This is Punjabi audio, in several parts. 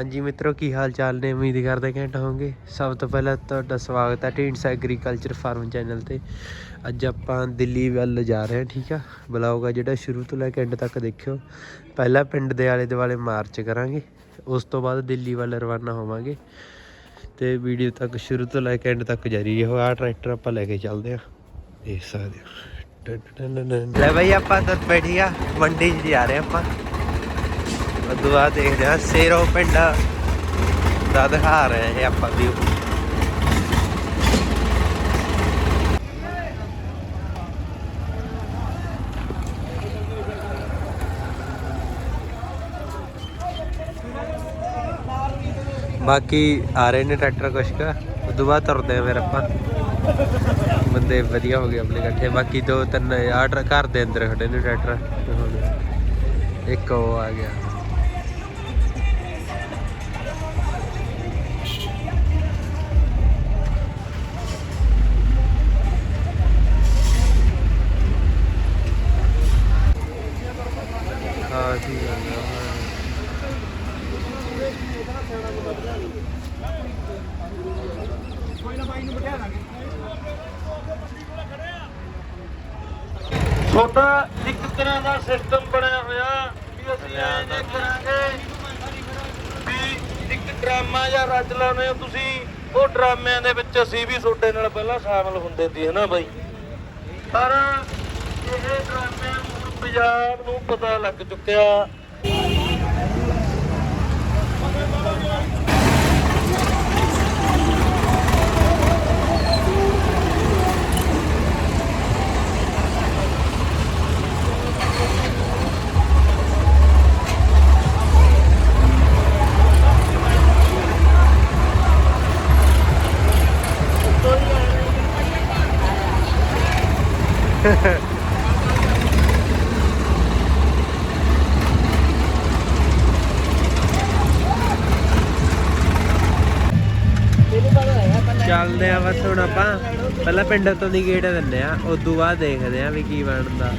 ਹਾਂਜੀ ਮਿੱਤਰੋ, ਕੀ ਹਾਲ ਚਾਲ ਨੇ? ਉਮੀਦ ਕਰਦੇ ਘੈਂਟ ਹੋਵੋਗੇ। ਸਭ ਤੋਂ ਪਹਿਲਾਂ ਤੁਹਾਡਾ ਸਵਾਗਤ ਹੈ ਢੀਂਡਸਾ ਐਗਰੀਕਲਚਰ ਫਾਰਮ ਚੈਨਲ ਤੇ। ਅੱਜ ਆਪਾਂ ਦਿੱਲੀ ਵੱਲ ਜਾ ਰਹੇ ਹਾਂ, ਠੀਕ ਆ? ਬਲੌਗ ਆ ਜਿਹੜਾ ਸ਼ੁਰੂ ਤੋਂ ਲੈ ਕੇ ਐਂਡ ਤੱਕ ਦੇਖਿਓ। ਪਹਿਲਾਂ ਪਿੰਡ ਦੇ ਆਲੇ ਦੁਆਲੇ ਮਾਰਚ ਕਰਾਂਗੇ, ਉਸ ਤੋਂ ਬਾਅਦ ਦਿੱਲੀ ਵੱਲ ਰਵਾਨਾ ਹੋਵਾਂਗੇ। ਤੇ ਵੀਡੀਓ ਤੱਕ ਸ਼ੁਰੂ ਤੋਂ ਲੈ ਕੇ ਐਂਡ ਤੱਕ ਜਾਰੀ ਰਹੋ। ਆਹ ਟਰੈਕਟਰ ਆਪਾਂ ਲੈ ਕੇ ਚੱਲਦੇ ਆ ਦੇਖ ਸਕਦੇ ਹੋ। ਲੈ ਬਈ ਆਪਾਂ ਤਾਂ ਬੈਠੀ ਆ, ਮੰਡੀ 'ਚ ਜਾ ਰਹੇ ਆਪਾਂ। ਉਦੋਂ ਬਾਅਦ ਦੇਖਦੇ ਆ ਸੇਰੋ ਪਿੰਡ ਦਾ ਦਿਖਾ ਰਹੇ ਆਪਾਂ ਵੀ। ਬਾਕੀ ਆ ਰਹੇ ਨੇ ਟਰੈਕਟਰ ਕੁਛ ਕੁ, ਉਦੋਂ ਬਾਅਦ ਤੁਰਦੇ ਆ ਫਿਰ ਆਪਾਂ। ਬੰਦੇ ਵਧੀਆ ਹੋ ਗਏ ਆਪਣੇ ਇਕੱਠੇ। ਬਾਕੀ ਦੋ ਤਿੰਨ ਆਰਡਰ ਘਰ ਦੇ ਅੰਦਰ ਖੜੇ ਨੇ ਟਰੈਕਟਰ। ਇੱਕ ਉਹ ਆ ਗਿਆ। ਤੁਹਾਡਾ ਇੱਕ ਤਰ੍ਹਾਂ ਦਾ ਸਿਸਟਮ ਬਣਿਆ ਹੋਇਆ ਵੀ ਅਸੀਂ ਐਂ ਜੇ ਕਰਾਂਗੇ ਵੀ ਇੱਕ ਡਰਾਮਾ ਜਾਂ ਰਚ ਲਾਉਂਦੇ ਹੋ ਤੁਸੀਂ ਉਹ ਡਰਾਮਿਆਂ ਦੇ ਵਿੱਚ ਅਸੀਂ ਵੀ ਤੁਹਾਡੇ ਨਾਲ ਪਹਿਲਾਂ ਸ਼ਾਮਲ ਹੁੰਦੇ ਸੀ ਹਨਾ ਬਾਈ? ਪਰ ਇਹ ਡਰਾਮਿਆਂ ਨੂੰ ਪੰਜਾਬ ਨੂੰ ਪਤਾ ਲੱਗ ਚੁੱਕਿਆ ਚੱਲਦੇ ਆ ਬਸ ਹੁਣ ਆਪਾਂ, ਪਹਿਲਾਂ ਪਿੰਡ ਤੋਂ ਦੀ ਗੇਟ ਦਿੰਨੇ ਆ ਉਸ ਤੋਂ ਬਾਅਦ ਦੇਖਦੇ ਆ ਵੀ ਕੀ ਬਣਦਾ।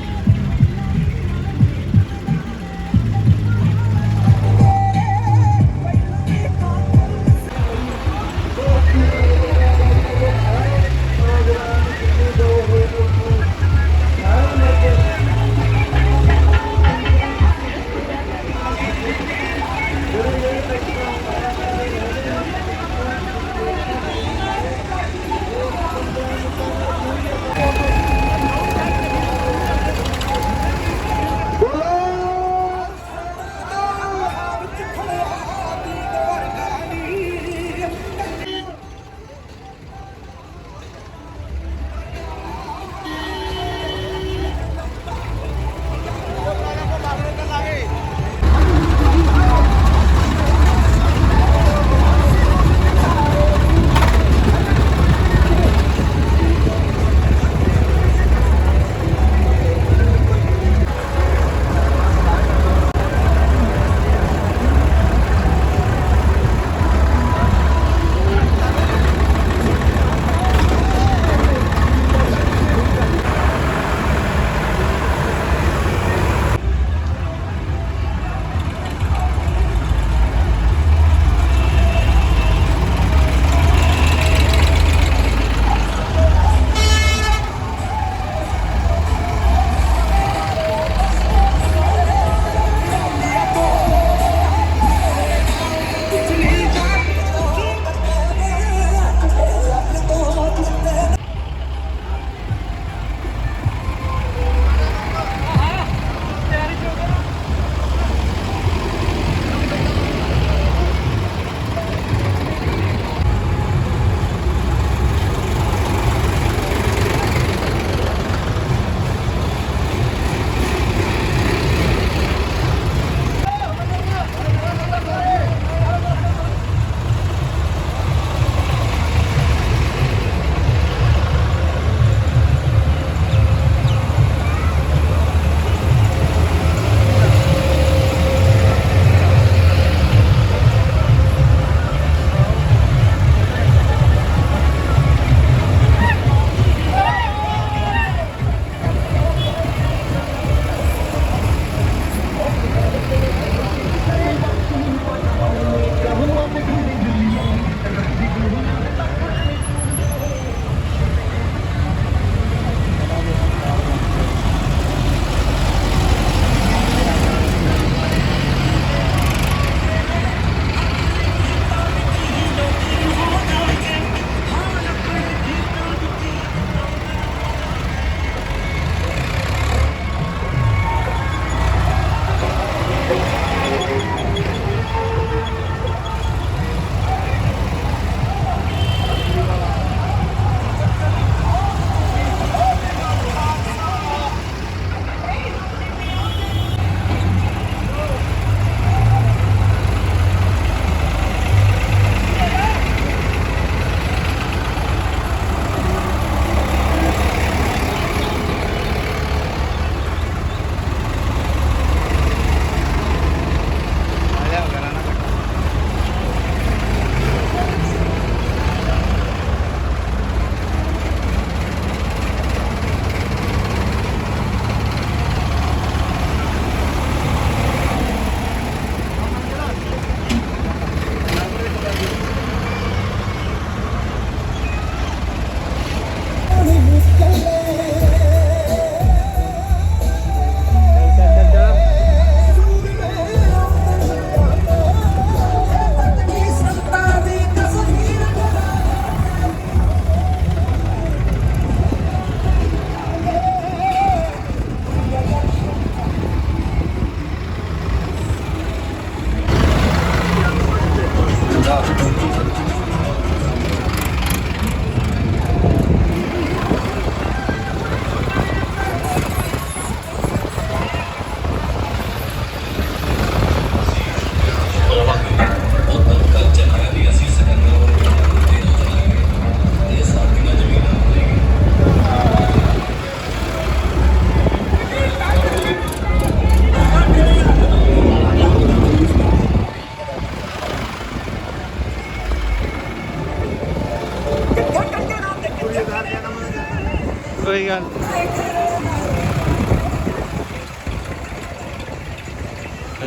ਕੋਈ ਗੱਲ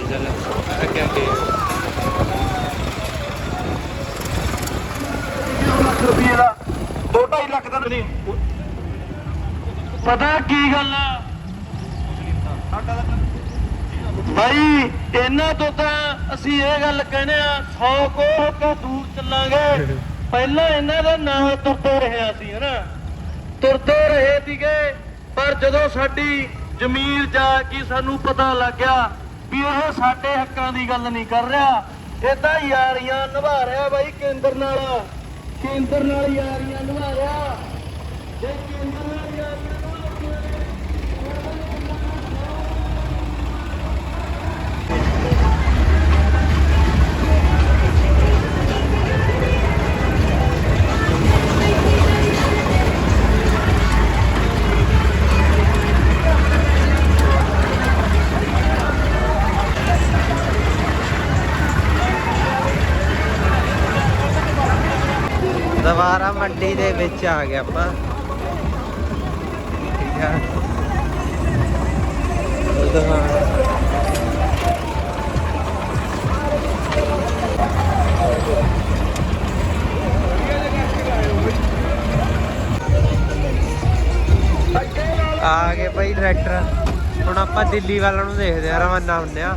ਚੱਲ ਅੱਗੇ ਅੱਗੇ। ਰੁਪਏ ਦਾ 2.5 ਲੱਖ ਦਾ ਨਹੀਂ। ਪਤਾ ਕੀ ਗੱਲ ਆ? ਭਾਈ ਇਹਨਾਂ ਤੋਂ ਤਾਂ ਅਸੀਂ ਇਹ ਗੱਲ ਕਹਿੰਦੇ ਆ 100 ਕੋਹ ਤੋਂ ਦੂਰ ਚੱਲਾਂਗੇ। ਪਹਿਲਾਂ ਇਹਨਾਂ ਦੇ ਨਾਂ ਤੁਰਦੇ ਰਹੇ ਸੀ ਹਨਾ? ਤੁਰਦੇ ਰਹੇ ਸੀਗੇ, ਪਰ ਜਦੋਂ ਸਾਡੀ ਜ਼ਮੀਰ ਜਾ ਕੇ ਸਾਨੂੰ ਪਤਾ ਲੱਗਿਆ ਵੀ ਇਹ ਸਾਡੇ ਹੱਕਾਂ ਦੀ ਗੱਲ ਨਹੀਂ ਕਰ ਰਿਹਾ ਇਹ ਤਾਂ ਯਾਰੀਆਂ ਨਿਭਾ ਰਿਹਾ ਬਾਈ ਕੇਂਦਰ ਨਾਲ। ਕੇਂਦਰ ਨਾਲ ਯਾਰੀਆਂ ਨਿਭਾ ਰਿਹਾ। ਜੇ ਕੇਂਦਰ ਵਿੱਚ ਆ ਗਏ ਆਪਾਂ। ਠੀਕ ਆ। ਆ ਗਏ ਭਾਈ ਟਰੈਕਟਰ ਹੁਣ ਆਪਾਂ ਦਿੱਲੀ ਵੱਲ ਨੂੰ ਦੇਖਦੇ ਆ, ਰਵਾਨਾ ਹੁੰਦੇ ਆ। ਐਂ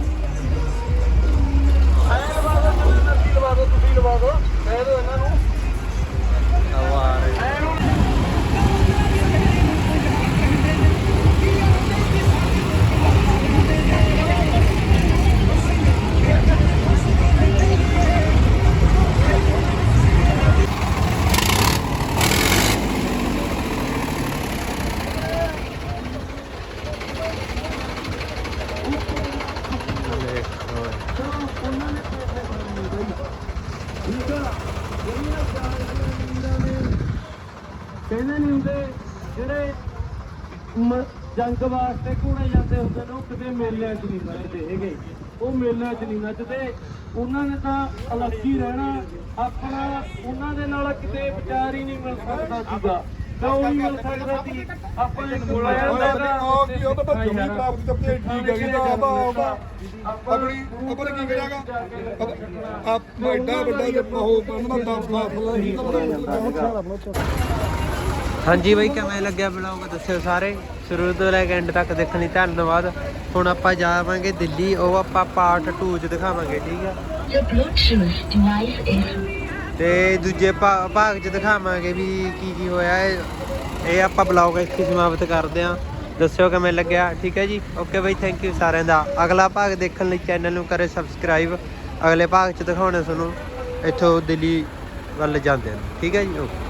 ਲਵਾ ਦਿਓ, ਤੁਸੀਂ ਲਵਾ ਦਿਓ, ਤੁਸੀਂ ਲਵਾ ਦਿਓ, ਕਹਿ ਦਿਓ ਇਹਨਾਂ ਨੂੰ। January. ਕਹਿੰਦੇ ਨਹੀਂ ਹੁੰਦੇ ਜਿਹੜੇ ਜੰਗ ਵਾਸਤੇ ਘੋੜੇ ਜਾਂਦੇ ਹੁੰਦੇ ਨੇ ਉਹ ਕਿਤੇ ਮੇਲਿਆਂ 'ਚ ਨਹੀਂ ਨੱਚਦੇ ਹੈਗੇ। ਉਹ ਮੇਲਿਆਂ 'ਚ ਨਹੀਂ ਨੱਚਦੇ ਉਹਨਾਂ ਨੇ ਤਾਂ ਅਲੱਗ ਹੀ ਰਹਿਣਾ। ਆਪਣਾ ਉਹਨਾਂ ਦੇ ਨਾਲ ਕਿਤੇ ਵਿਚਾਰ ਹੀ ਨਹੀਂ ਮਿਲ ਸਕਦਾ ਸੀਗਾ। ਕਿਉਂ ਨਹੀਂ ਮਿਲ ਸਕਦਾ ਸੀ। ਆਪਾਂ ਇੱਕ ਮੋਬਾਈਲ ਦਾ ਉਹ ਕੀ ਉਹ ਤਾਂ ਬੱਚੋਂ ਪ੍ਰਾਪਤ ਕਰਦੇ ਠੀਕ ਹੈਗੀ ਤਾਂ ਆਪ ਆਪ ਆਪਣੀ ਆਪਣੇ ਕੀ ਕਰਾਂਗਾ ਆਪ ਐਡਾ ਵੱਡਾ ਜੇ ਉਹ ਬੰਦਾ ਦਾ ਫਾਸਲਾ ਹੀ ਤਾਂ ਹਾਂਜੀ ਬਾਈ ਕਿਵੇਂ ਲੱਗਿਆ ਬਲੌਗ ਦੱਸਿਓ ਸਾਰੇ। ਸ਼ੁਰੂ ਤੋਂ ਲੈ ਕੇ ਐਂਡ ਤੱਕ ਦੇਖਣ ਲਈ ਧੰਨਵਾਦ। ਹੁਣ ਆਪਾਂ ਜਾਵਾਂਗੇ ਦਿੱਲੀ ਉਹ ਆਪਾਂ ਪਾਰਟ 2 ਚ ਦਿਖਾਵਾਂਗੇ ਠੀਕ ਆ? Is ਤੇ ਦੂਜੇ ਭਾਗ ਚ ਦਿਖਾਵਾਂਗੇ ਵੀ ਕੀ ਕੀ ਹੋਇਆ। ਹੈ ਇਹ ਆਪਾਂ ਬਲੌਗ ਇੱਥੇ ਸਮਾਪਤ ਕਰਦੇ ਆਂ। ਦੱਸਿਓ ਕਿਵੇਂ ਲੱਗਿਆ ਠੀਕ ਹੈ ਜੀ? ਓਕੇ ਬਾਈ ਥੈਂਕ ਯੂ ਸਾਰਿਆਂ ਦਾ। ਅਗਲਾ ਭਾਗ ਦੇਖਣ ਲਈ ਚੈਨਲ ਨੂੰ ਕਰੇ ਸਬਸਕ੍ਰਾਈਬ ਅਗਲੇ ਭਾਗ ਚ ਦਿਖਾਉਣੇ ਤੁਹਾਨੂੰ ਇੱਥੋਂ ਦਿੱਲੀ ਵੱਲ ਜਾਂਦੇ ਨੇ। ਠੀਕ ਹੈ ਜੀ ਓਕੇ